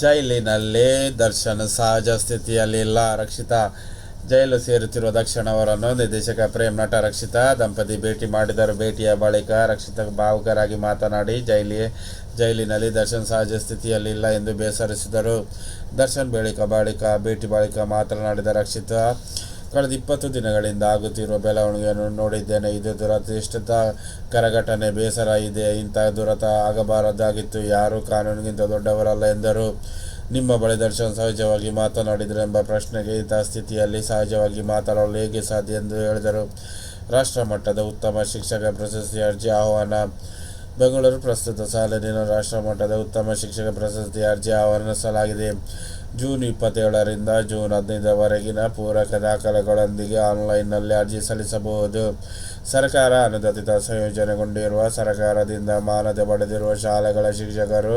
ಜೈಲಿನಲ್ಲಿ ದರ್ಶನ್ ಸಹಜ ಸ್ಥಿತಿಯಲ್ಲಿಲ್ಲ ರಕ್ಷಿತಾ. ಜೈಲು ಸೇರುತ್ತಿರುವ ದಕ್ಷಿಣ ಅವರನ್ನು ನಿರ್ದೇಶಕ ಪ್ರೇಮ್ ನಟ ರಕ್ಷಿತಾ ದಂಪತಿ ಭೇಟಿ ಮಾಡಿದರು. ಭೇಟಿಯ ಬಳಿಕ ರಕ್ಷಿತಾ ಭಾವುಕರಾಗಿ ಮಾತನಾಡಿ ಜೈಲಿ ಜೈಲಿನಲ್ಲಿ ದರ್ಶನ್ ಸಹಜ ಸ್ಥಿತಿಯಲ್ಲಿಲ್ಲ ಎಂದು ಬೇಸರಿಸಿದರು. ದರ್ಶನ್ ಬಳಿಕ ಬಳಿಕ, ಭೇಟಿ ಬಳಿಕ ಮಾತನಾಡಿದ ರಕ್ಷಿತಾ ಕಳೆದ ಇಪ್ಪತ್ತು ದಿನಗಳಿಂದ ಆಗುತ್ತಿರುವ ಬೆಳವಣಿಗೆಯನ್ನು ನೋಡಿದ್ದೇನೆ. ಇದು ದುರದೃಷ್ಟಕರ ಕರಘಟನೆ. ಬೇಸರ ಇದೆ. ಇಂತಹ ದುರತ ಆಗಬಾರದಾಗಿತ್ತು. ಯಾರೂ ಕಾನೂನಿಗಿಂತ ದೊಡ್ಡವರಲ್ಲ ಎಂದರು. ನಿಮ್ಮ ಬಳಿ ದರ್ಶನ್ ಸಹಜವಾಗಿ ಮಾತನಾಡಿದರು ಎಂಬ ಪ್ರಶ್ನೆಗೆ ಇಂತಹ ಸ್ಥಿತಿಯಲ್ಲಿ ಸಹಜವಾಗಿ ಮಾತನಾಡಲು ಹೇಗೆ ಸಾಧ್ಯ ಎಂದು ಹೇಳಿದರು. ರಾಷ್ಟ್ರ ಮಟ್ಟದ ಉತ್ತಮ ಶಿಕ್ಷಕ ಪ್ರಶಸ್ತಿ ಅರ್ಜಿ ಆಹ್ವಾನ ಬೆಂಗಳೂರು ಪ್ರಸ್ತುತ ರಾಷ್ಟ್ರ ಮಟ್ಟದ ಉತ್ತಮ ಶಿಕ್ಷಕ ಪ್ರಶಸ್ತಿ ಅರ್ಜಿ ಆಹ್ವಾನಿಸಲಾಗಿದೆ. ಜೂನ್ ಇಪ್ಪತ್ತೇಳರಿಂದ ಜೂನ್ ಹದಿನೈದರವರೆಗಿನ ಪೂರಕ ದಾಖಲೆಗಳೊಂದಿಗೆ ಆನ್ಲೈನ್ನಲ್ಲಿ ಅರ್ಜಿ ಸಲ್ಲಿಸಬಹುದು. ಸರ್ಕಾರ ಅನುದಾನಿತ ಸಂಯೋಜನೆಗೊಂಡಿರುವ ಸರ್ಕಾರದಿಂದ ಮಾನ್ಯತೆ ಪಡೆದಿರುವ ಶಾಲೆಗಳ ಶಿಕ್ಷಕರು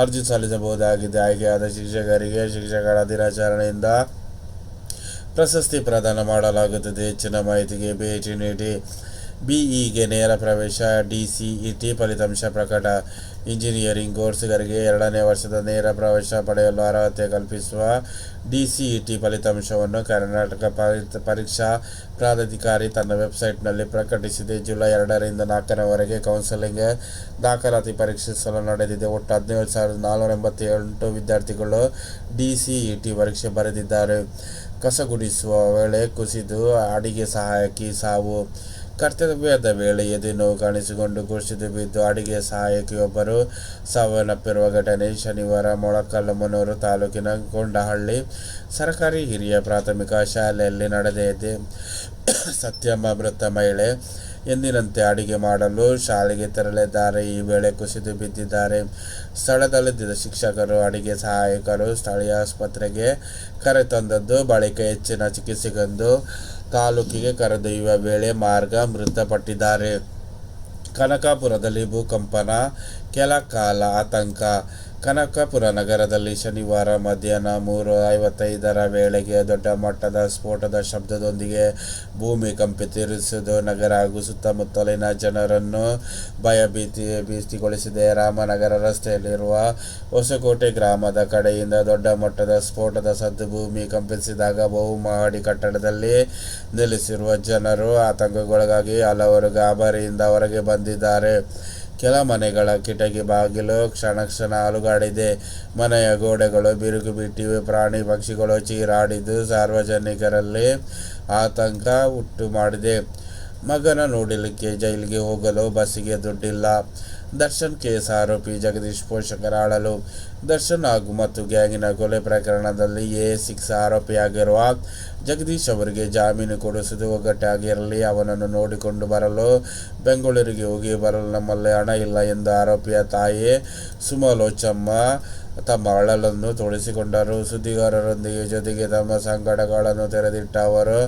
ಅರ್ಜಿ ಸಲ್ಲಿಸಬಹುದಾಗಿದೆ. ಆಯ್ಕೆಯಾದ ಶಿಕ್ಷಕರಿಗೆ ಶಿಕ್ಷಕರ ದಿನಾಚರಣೆಯಿಂದ ಪ್ರಶಸ್ತಿ ಪ್ರದಾನ ಮಾಡಲಾಗುತ್ತದೆ. ಹೆಚ್ಚಿನ ಮಾಹಿತಿಗೆ ಭೇಟಿ ನೀಡಿ. ಬಿಇಗೆ ನೇರ ಪ್ರವೇಶ ಡಿಸಿಇಟಿ ಫಲಿತಾಂಶ ಪ್ರಕಟ. ಇಂಜಿನಿಯರಿಂಗ್ ಕೋರ್ಸ್ಗಳಿಗೆ ಎರಡನೇ ವರ್ಷದ ನೇರ ಪ್ರವೇಶ ಪಡೆಯಲು ಅರ್ಹತೆ ಕಲ್ಪಿಸುವ ಡಿಸಿಇಟಿ ಫಲಿತಾಂಶವನ್ನು ಕರ್ನಾಟಕ ಪರಿ- ಪರೀಕ್ಷಾ ಪ್ರಾಧಿಕಾರಿ ತನ್ನ ವೆಬ್ಸೈಟ್ನಲ್ಲಿ ಪ್ರಕಟಿಸಿದೆ. ಜುಲೈ ಎರಡರಿಂದ ನಾಲ್ಕರವರೆಗೆ ಕೌನ್ಸೆಲಿಂಗ್ ದಾಖಲಾತಿ ಪರೀಕ್ಷಿಸಲು ನಡೆದಿದೆ. ಒಟ್ಟು ಹದಿನೇಳು ಸಾವಿರದ ನಾಲ್ನೂರ ಎಂಬತ್ತೆಂಟು ವಿದ್ಯಾರ್ಥಿಗಳು ಡಿಸಿಇಟಿ ಪರೀಕ್ಷೆ ಬರೆದಿದ್ದಾರೆ. ಕಸಗುಡಿಸುವ ವೇಳೆ ಕುಸಿದು ಅಡಿಗೆ ಸಹಾಯಕಿ ಸಾವು. ಕರ್ತವ್ಯದ ವೇಳೆ ಎದೆ ನೋವು ಕಾಣಿಸಿಕೊಂಡು ಕುಸಿದು ಬಿದ್ದು ಅಡಿಗೆ ಸಹಾಯಕಿಯೊಬ್ಬರು ಸಾವನ್ನಪ್ಪಿರುವ ಘಟನೆ ಶನಿವಾರ ಮೊಳಕಲ್ಲಮನೂರು ತಾಲೂಕಿನ ಗೊಂಡಹಳ್ಳಿ ಸರ್ಕಾರಿ ಹಿರಿಯ ಪ್ರಾಥಮಿಕ ಶಾಲೆಯಲ್ಲಿ ನಡೆದಿದೆ. ಸತ್ಯಮ್ಮ ಮೃತ ಮಹಿಳೆ ಎಂದಿನಂತೆ ಅಡಿಗೆ ಮಾಡಲು ಶಾಲೆಗೆ ತೆರಳಿದ್ದಾರೆ. ಈ ವೇಳೆ ಕುಸಿದು ಬಿದ್ದಿದ್ದಾರೆ. ಸ್ಥಳದಲ್ಲಿದ್ದ ಶಿಕ್ಷಕರು, ಅಡಿಗೆ ಸಹಾಯಕರು ಸ್ಥಳೀಯ ಆಸ್ಪತ್ರೆಗೆ ಕರೆತಂದದ್ದು ಬಳಿಕ ಹೆಚ್ಚಿನ ಚಿಕಿತ್ಸೆಗೆಂದು ತಾಲೂಕಿಗೆ ಕರೆದೊಯ್ಯುವ ವೇಳೆ ಮಾರ್ಗ ಮೃತಪಟ್ಟಿದ್ದಾರೆ. ಕನಕಾಪುರದಲ್ಲಿ ಭೂಕಂಪನ ಕೆಲ ಕಾಲ ಆತಂಕ ಕನಕಪುರ ನಗರದಲ್ಲಿ ಶನಿವಾರ ಮಧ್ಯಾಹ್ನ ಮೂರು ಐವತ್ತೈದರ ವೇಳೆಗೆ ದೊಡ್ಡ ಮಟ್ಟದ ಸ್ಫೋಟದ ಶಬ್ದದೊಂದಿಗೆ ಭೂಮಿ ಕಂಪಿತಿರಿಸಿದ್ದು ನಗರ ಹಾಗೂ ಸುತ್ತಮುತ್ತಲಿನ ಜನರನ್ನು ಭಯಭೀತಿ ಭೀತಿಗೊಳಿಸಿದೆ. ರಾಮನಗರ ರಸ್ತೆಯಲ್ಲಿರುವ ಹೊಸಕೋಟೆ ಗ್ರಾಮದ ಕಡೆಯಿಂದ ದೊಡ್ಡ ಮಟ್ಟದ ಸ್ಫೋಟದ ಸದ್ದು ಭೂಮಿ ಕಂಪಿಸಿದಾಗ ಬಹುಮಹಡಿ ಕಟ್ಟಡದಲ್ಲಿ ನಿಲ್ಲಿಸಿರುವ ಜನರು ಆತಂಕಗೊಳಗಾಗಿ ಹಲವರು ಗಾಬರಿಯಿಂದ ಹೊರಗೆ ಬಂದಿದ್ದಾರೆ. ಕೆಲ ಮನೆಗಳ ಕಿಟಕಿ ಬಾಗಿಲು, ಕ್ಷಣ ಕ್ಷಣ ಅಲುಗಾಡಿದೆ. ಮನೆಯ ಗೋಡೆಗಳು ಬಿರುಕು ಬಿಟ್ಟಿವೆ. ಪ್ರಾಣಿ ಪಕ್ಷಿಗಳು ಚೀರಾಡಿದ್ದು. ಸಾರ್ವಜನಿಕರಲ್ಲಿ ಆತಂಕ ಉಂಟು ಮಾಡಿದೆ ಮಗನ ನೋಡಲಿಕ್ಕೆ ಜೈಲಿಗೆ ಹೋಗಲು, ಬಸ್ಸಿಗೆ ದುಡ್ಡಿಲ್ಲ. ದರ್ಶನ್ ಕೇಸ್ ಆರೋಪಿ ಜಗದೀಶ್ ಪೋಷಕರ ದರ್ಶನ್ ಹಾಗೂ ಮತ್ತು ಗ್ಯಾಂಗಿನ ಕೊಲೆ ಪ್ರಕರಣದಲ್ಲಿ ಎ ಸಿಕ್ಸ್ ಆರೋಪಿಯಾಗಿರುವ ಜಗದೀಶ್ ಅವರಿಗೆ ಜಾಮೀನು ಕೊಡಿಸುವುದು ಒಗ್ಗಟ್ಟಾಗಿರಲಿ. ಅವನನ್ನು ನೋಡಿಕೊಂಡು ಬರಲು, ಬೆಂಗಳೂರಿಗೆ ಹೋಗಿ ಬರಲು ನಮ್ಮಲ್ಲಿ ಹಣ ಇಲ್ಲ ಎಂದು ಆರೋಪಿಯ ತಾಯಿ ಸುಮಲೋಚಮ್ಮ ತಮ್ಮ ಅಳಲನ್ನು ತೋರಿಸಿಕೊಂಡರು ಸುದ್ದಿಗಾರರೊಂದಿಗೆ ಜೊತೆಗೆ ತಮ್ಮ ಸಂಕಟಗಳನ್ನು ತೆರೆದಿಟ್ಟ ಅವರು,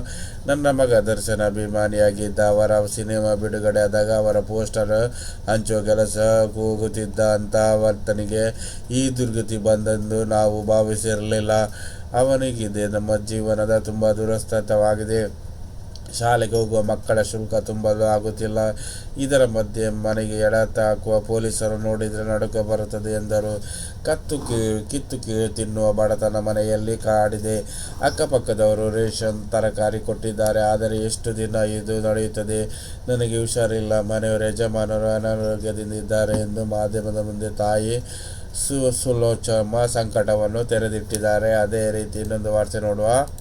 ನನ್ನ ಮಗ ದರ್ಶನ ಅಭಿಮಾನಿಯಾಗಿದ್ದ ಅವರ ಸಿನಿಮಾ ಬಿಡುಗಡೆ ಆದಾಗ ಅವರ ಪೋಸ್ಟರ್ ಹಂಚುವ ಕೆಲಸ ಕೂಗುತ್ತಿದ್ದ ಅಂತ ವರ್ತನಿಗೆ ಈ ದುರ್ಗತಿ ಬಂದೆಂದು ನಾವು ಭಾವಿಸಿರಲಿಲ್ಲ. ಅವನಿಗಿದೆ ನಮ್ಮ ಜೀವನದ ತುಂಬ ದುರಸ್ತವಾಗಿದೆ ಶಾಲೆಗೆ ಹೋಗುವ ಮಕ್ಕಳ ಶುಲ್ಕ ತುಂಬಲು ಆಗುತ್ತಿಲ್ಲ. ಇದರ ಮಧ್ಯೆ ಮನೆಗೆ ಎಡತ ಹಾಕುವ ಪೊಲೀಸರು ನೋಡಿದರೆ ನಡುಕ ಬರುತ್ತದೆ ಎಂದರು. ಕತ್ತು ಕೀ, ಕಿತ್ತು ಕೀಳು ತಿನ್ನುವ ಬಡತನ ಮನೆಯಲ್ಲಿ ಕಾಡಿದೆ. ಅಕ್ಕಪಕ್ಕದವರು ರೇಷನ್ ತರಕಾರಿ ಕೊಟ್ಟಿದ್ದಾರೆ. ಆದರೆ ಎಷ್ಟು ದಿನ ಇದು ನಡೆಯುತ್ತದೆ? ನನಗೆ ಹುಷಾರಿಲ್ಲ. ಮನೆಯವರ ಯಜಮಾನರು ಅನಾರೋಗ್ಯದಿಂದಿದ್ದಾರೆ ಎಂದು ಮಾಧ್ಯಮದ ಮುಂದೆ ತಾಯಿ ಸು, ಸುಲೋಚಮ್ಮ ಸಂಕಟವನ್ನು ತೆರೆದಿಟ್ಟಿದ್ದಾರೆ. ಅದೇ ರೀತಿ ಇನ್ನೊಂದು ವಾರ್ತೆ ನೋಡುವ.